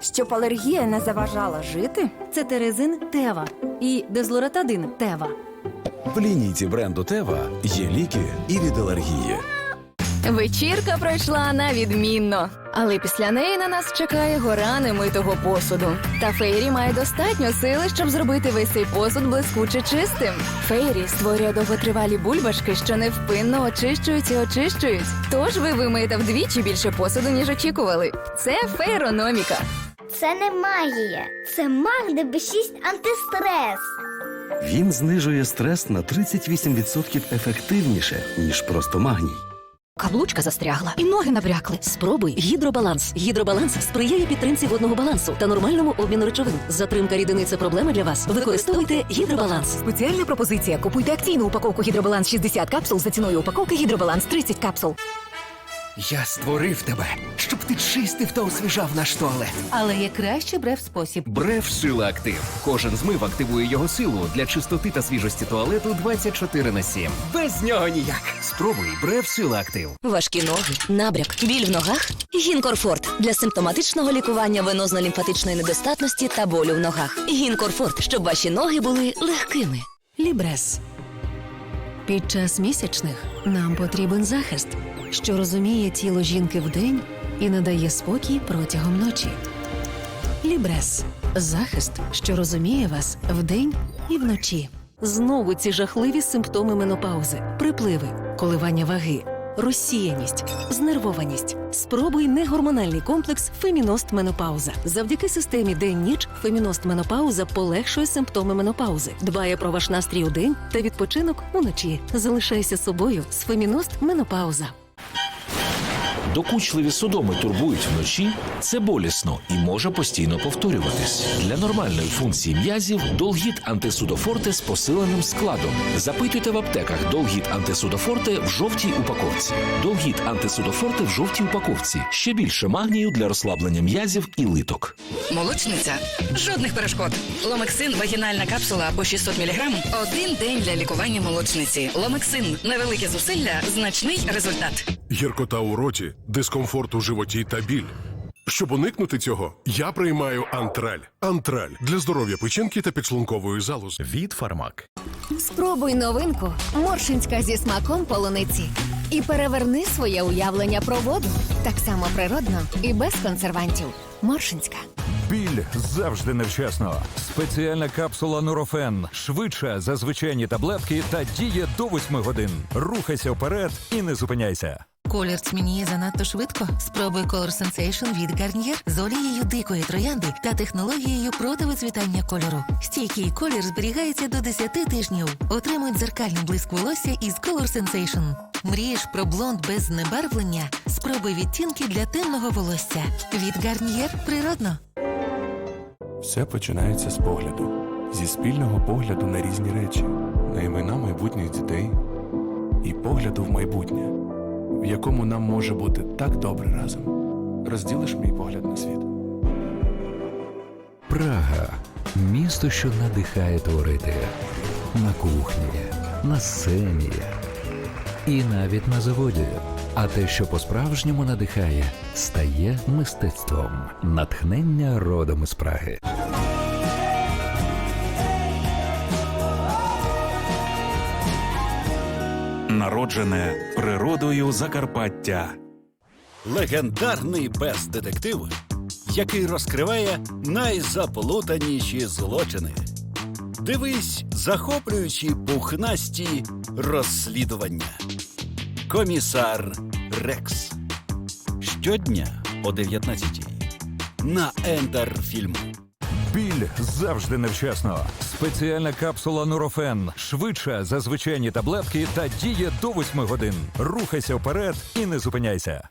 Щоб алергія не заважала жити. Це терезин Тева і дезлоратадин Тева. В лінійці бренду Тева є ліки і від алергії. Вечірка пройшла на відмінно, але після неї на нас чекає гора немитого посуду. Та Фейрі має достатньо сили, щоб зробити весь цей посуд блискуче чистим. Фейрі створює довготривалі бульбашки, що невпинно очищують і очищують. Тож ви вимиєте вдвічі більше посуду, ніж очікували. Це фейрономіка. Це не магія, це Магне Б6 антистрес. Він знижує стрес на 38% ефективніше, ніж просто магній. Каблучка застрягла і ноги набрякли. Спробуй гідробаланс. Гідробаланс сприяє підтримці водного балансу та нормальному обміну речовин. Затримка рідини це проблема для вас. Використовуйте гідробаланс. Спеціальна пропозиція. Купуйте акційну упаковку гідробаланс 60 капсул за ціною упаковки гідробаланс 30 капсул. Я створив тебе, щоб ти чистив та освіжав наш туалет. Але є краще брев спосіб. Бреф Сила Актив. Кожен змив активує його силу для чистоти та свіжості туалету 24 на 7. Без нього ніяк. Спробуй Бреф Сила Актив. Важкі ноги, набряк, біль в ногах. Гінкорфорт для симптоматичного лікування венозно-лімфатичної недостатності та болю в ногах. Гінкорфорт, щоб ваші ноги були легкими. Лібрес. Під час місячних нам потрібен захист, що розуміє тіло жінки вдень і надає спокій протягом ночі. Лібрес захист, що розуміє вас вдень і вночі. Знову ці жахливі симптоми менопаузи, припливи, коливання ваги, розсіяність, знервованість. Спробуй негормональний комплекс Феміност Менопауза. Завдяки системі день-ніч Феміност Менопауза полегшує симптоми менопаузи, дбає про ваш настрій у день та відпочинок уночі. Залишайся собою з Феміност Менопауза. Докучливі судоми турбують вночі, це болісно і може постійно повторюватись. Для нормальної функції м'язів долгіт антисудофорте з посиленим складом. Запитуйте в аптеках долгіт антисудофорте в жовтій упаковці. Долгіт антисудофорте в жовтій упаковці. Ще більше магнію для розслаблення м'язів і литок. Молочниця. Жодних перешкод. Ломексин вагінальна капсула по 600 мг. Один день для лікування молочниці. Ломексин невелике зусилля, значний результат. Гіркота у роті, дискомфорт у животі та біль. Щоб уникнути цього, я приймаю антраль. Антраль для здоров'я печінки та підшлункової залози. Від Фармак. Спробуй новинку Моршинська зі смаком полуниці. І переверни своє уявлення про воду. Так само природно і без консервантів. Моршинська. Біль завжди невчасно. Спеціальна капсула Нурофен швидша за звичайні таблетки та діє до 8 годин. Рухайся вперед і не зупиняйся. Колір тьмяніє занадто швидко. Спробуй Color Sensation від Garnier з олією дикої троянди та технологією проти вицвітання кольору. Стійкий колір зберігається до 10 тижнів. Отримуй дзеркальний блиск волосся із Color Sensation. Мрієш про блонд без знебарвлення? Спробуй відтінки для темного волосся. Від Garnier природно. Все починається з погляду, зі спільного погляду на різні речі, на імена майбутніх дітей і погляду в майбутнє, в якому нам може бути так добре разом. Розділиш мій погляд на світ. Прага місто, що надихає творити на кухні, на сцені і навіть на заводі. А те, що по-справжньому надихає, стає мистецтвом. Натхнення родом із Праги. Народжене природою Закарпаття. Легендарний пес-детектив, який розкриває найзаплутаніші злочини. Дивись захоплюючі пухнасті розслідування. Комісар Рекс. Щодня о 19 на Ендерфільм. Біль завжди невчасно. Спеціальна капсула Нурофен швидша за звичайні таблетки та діє до 8 годин. Рухайся вперед і не зупиняйся.